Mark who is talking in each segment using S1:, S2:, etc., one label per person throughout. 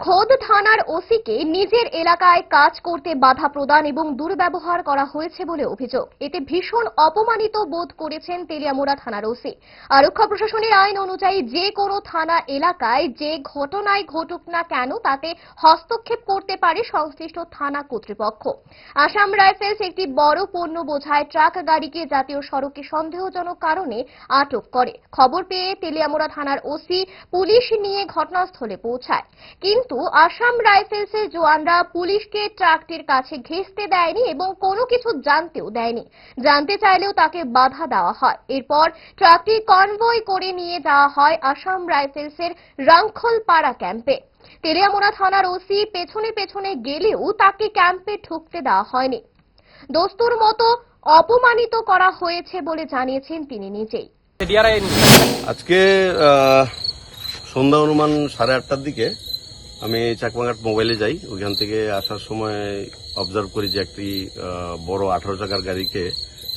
S1: খোদ থানার ওসিকে নিজের এলাকায় কাজ করতে বাধা প্রদান এবং দুর্ব্যবহার করা হয়েছে বলে অভিযোগ। এতে ভীষণ অপমানিত বোধ করেছেন তেলিয়ামুড়া থানার ওসি। আরক্ষা প্রশাসনের আইন অনুযায়ী যে কোনো থানা এলাকায় যে ঘটনায় ঘটুক না কেন তাতে হস্তক্ষেপ করতে পারে সংশ্লিষ্ট থানা কর্তৃপক্ষ। আসাম রাইফেলস একটি বড় পণ্য বোঝায় ট্রাক গাড়িকে জাতীয় সড়কে সন্দেহজনক কারণে আটক করে। খবর পেয়ে তেলিয়ামুড়া থানার ওসি পুলিশ নিয়ে ঘটনাস্থলে পৌঁছায়। কিন্তু আসাম রাইফেলসের জওয়ানরা পুলিশকে ট্রাকটির কাছে ঘেঁষতে দেয়নি এবং কোনো কিছু জানতেও দেয়নি। জানতে চাইলেও তাকে বাধা দেওয়া হয়। এরপর ট্রাকটি কনভয় করে নিয়ে যাওয়া হয় আসাম রাইফেলসের রাংখলপাড়া ক্যাম্পে। তেলিয়ামুড়া থানার ওসি পেছনে পেছনে গেলেও তাকে ক্যাম্পে ঢুকতে দেওয়া হয়নি। দোস্তুর মতো অপমানিত করা হয়েছে বলে জানিয়েছেন তিনি নিজেই।
S2: আজকে সন্ধ্যা অনুমান সাড়ে আটটার দিকে আমি চাকমাঘাট মোবাইলে যাই। ওইখান থেকে আসার সময় অবজার্ভ করি যে একটি বড় আঠারো চাকার গাড়িকে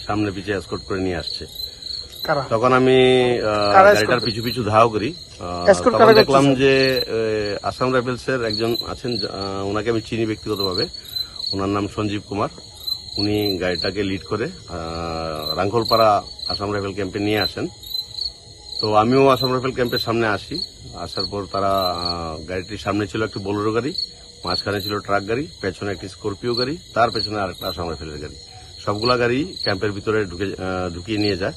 S2: সামনে পিছিয়ে এসকোর্ট করে নিয়ে আসছে। তখন আমি গাড়িটার পিছু পিছু ধাও করি। তখন দেখলাম যে আসাম রাইফেলস এর একজন আছেন ওনাকে আমি চিনি ব্যক্তিগতভাবে। ওনার নাম সঞ্জীব কুমার। উনি গাড়িটাকে লিড করে রাঙ্গলপাড়া আসাম রাইফেল ক্যাম্পে নিয়ে আসেন। তো আমিও আসাম রাইফেল ক্যাম্পের সামনে আসি। আসার পর তারা গাড়িটির সামনে ছিল একটি বোলেরো গাড়ি, মাঝখানে ছিল ট্রাক গাড়ি, পেছনে একটি স্করপিও গাড়ি, তার পেছনে আরেকটা আসাম রাইফেলের গাড়ি। সবগুলা গাড়ি ক্যাম্পের ভিতরে ঢুকে ঢুকিয়ে নিয়ে যায়,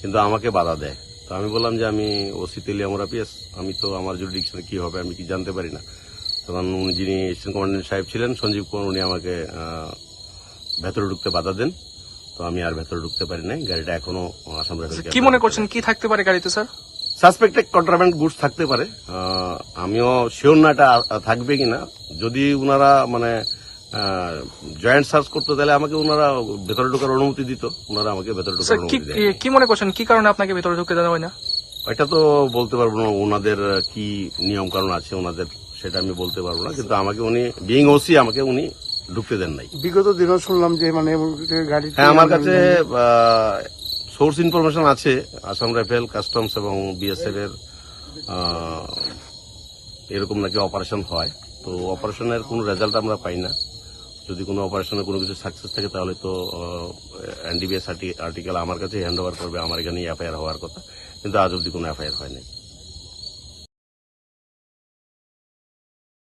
S2: কিন্তু আমাকে বাধা দেয়। তো আমি বললাম যে, আমি ওসি তেলিয়ামরা পিএস, আমি তো আমার জুরিডিকশনে কি হবে আমি কি জানতে পারি না? তখন উনি যিনি এসিস্ট্যান্ট কমান্ডেন্ট সাহেব ছিলেন, সঞ্জীব কুমার, উনি আমাকে ভেতরে ঢুকতে বাধা দেন। তো আমি আর ভেতরে ঢুকতে পারি নাই গাড়িটা এখনও আসাম রাইফেল
S3: কি মনে করছেন কি থাকতে পারে গাড়িতে স্যার?
S2: সাসপেক্টেড কন্ট্রাব্যান্ড গুডস থাকতে পারে আমিও শিওর না এটা থাকবে কিনা। যদি ওনারা মানে জয়েন্ট সার্চ করতে তাহলে আমাকে ওনারা ভেতরে ঢোকার অনুমতি দিত। ওনারা আমাকে ভেতরে ঢোকার অনুমতি
S3: কি মনে করছেন কি কারণে আপনাকে ভেতরে ঢুকতে দেওয়া হয় না?
S2: এটা তো বলতে পারব না ওনাদের কি নিয়ম কারণ আছে ওনাদের সেটা আমি বলতে পারব না। কিন্তু আমাকে উনি বিং ওসি আমাকে উনি ঢুকতে দেন নাই।
S4: বিগত দিনও শুনলাম যে মানে গাড়ি
S2: হ্যাঁ আমার কাছে সোর্স ইনফরমেশন আছে আসাম রাইফেল কাস্টমস এবং বিএসএফ এর এরকম নাকি অপারেশন হয়। তো অপারেশনের কোনো রেজাল্ট আমরা পাই না। যদি কোনো অপারেশনে কোনো কিছু সাকসেস থাকে তাহলে তো এনডিবিএস আর্টিকেল আমার কাছে হ্যান্ড ওভার করবে আমার এখানে এফআইআর হওয়ার কথা। কিন্তু আজ অব্দি কোনো এফআইআর হয়নি।